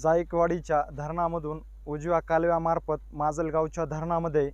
जायकवाडीच्या धरणामधून उजव्या कालव्यामार्फत माजलगावच्या धरणामध्ये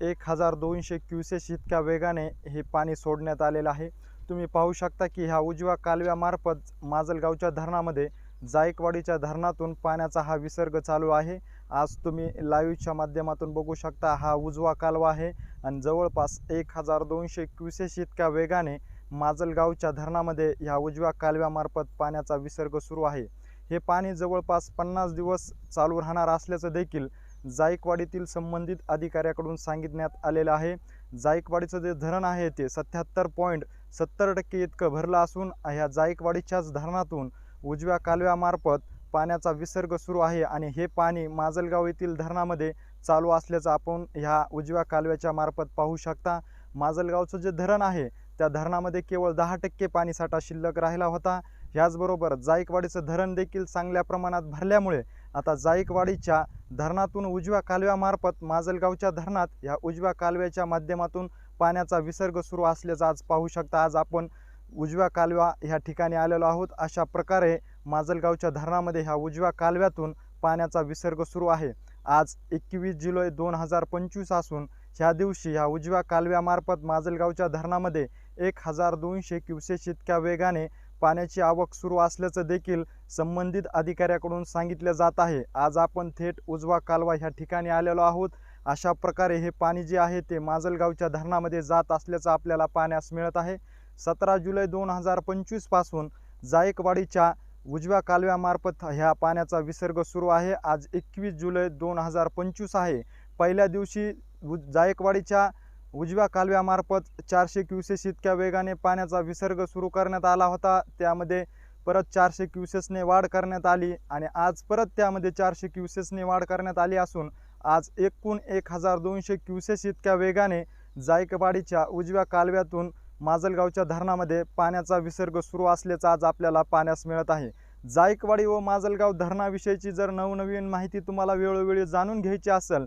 एक हजार दोनशे क्युसेस इतक्या वेगाने हे पाणी सोडण्यात आलेलं आहे. तुम्ही पाहू शकता की ह्या उजव्या कालव्यामार्फत माजलगावच्या धरणामध्ये जायकवाडीच्या धरणातून पाण्याचा हा विसर्ग चालू आहे. आज तुम्ही लाईव्हच्या माध्यमातून बघू शकता हा उजवा कालवा आहे आणि जवळपास एक हजार दोनशे क्युसेस इतक्या वेगाने माजलगावच्या धरणामध्ये ह्या उजव्या कालव्यामार्फत पाण्याचा विसर्ग सुरू आहे. हे पाणी जवळपास पन्नास दिवस चालू राहणार असल्याचं देखील जायकवाडीतील संबंधित अधिकाऱ्याकडून सांगितण्यात आलेलं आहे. जायकवाडीचं जे धरण आहे ते सत्याहत्तर पॉईंट सत्तर टक्के इतकं भरलं असून ह्या जायकवाडीच्याच धरणातून उजव्या कालव्यामार्फत पाण्याचा विसर्ग सुरू आहे आणि हे पाणी माजलगाव येथील धरणामध्ये चालू असल्याचं आपण ह्या उजव्या कालव्याच्या मार्फत पाहू शकता. माजलगावचं जे धरण आहे त्या धरणामध्ये केवळ दहा टक्के पाणीसाठा शिल्लक राहिला होता. ह्याचबरोबर जायकवाडीचं धरण देखील चांगल्या प्रमाणात भरल्यामुळे आता जायकवाडीच्या धरणातून उजव्या कालव्यामार्फत माजलगावच्या धरणात ह्या उजव्या कालव्याच्या माध्यमातून पाण्याचा विसर्ग सुरू असल्याचं आज पाहू शकता. आज आपण उजव्या कालव्या ह्या ठिकाणी आलेलो आहोत. अशा प्रकारे माजलगावच्या धरणामध्ये ह्या उजव्या कालव्यातून पाण्याचा विसर्ग सुरू आहे. आज एकवीस जुलै दोन हजार पंचवीस असून ह्या दिवशी ह्या उजव्या कालव्यामार्फत माजलगावच्या धरणामध्ये एक हजार दोनशे क्युसेस इतक्या वेगाने पाण्याची आवक सुरू असल्याचं देखील संबंधित अधिकाऱ्याकडून सांगितलं जात आहे. आज आपण थेट उजवा कालवा ह्या ठिकाणी आलेलो आहोत. अशा प्रकारे हे पाणी जे आहे ते माजलगावच्या धरणामध्ये जात असल्याचं आपल्याला पाहण्यास मिळत आहे. सतरा जुलै दोन हजार पंचवीसपासून जायकवाडीच्या उजव्या कालव्यामार्फत ह्या पाण्याचा विसर्ग सुरू आहे. आज एकवीस जुलै दोन हजार पंचवीस आहे. पहिल्या दिवशी उ जायकवाडीच्या उजव्या कालव्यामार्फत चारशे क्युसेस इतक्या वेगाने पाण्याचा विसर्ग सुरू करण्यात आला होता. त्यामध्ये परत चारशे क्युसेसने वाढ करण्यात आली आणि आज परत त्यामध्ये चारशे क्युसेसने वाढ करण्यात आली असून आज एकूण एक हजार दोनशे क्युसेस इतक्या वेगाने जायकवाडीच्या उजव्या कालव्यातून माजलगावच्या धरणामध्ये पाण्याचा विसर्ग सुरू असल्याचं आज आपल्याला पाण्यास मिळत आहे. जायकवाडी व माजलगाव धरणाविषयीची जर नवनवीन माहिती तुम्हाला वेळोवेळी जाणून घ्यायची असेल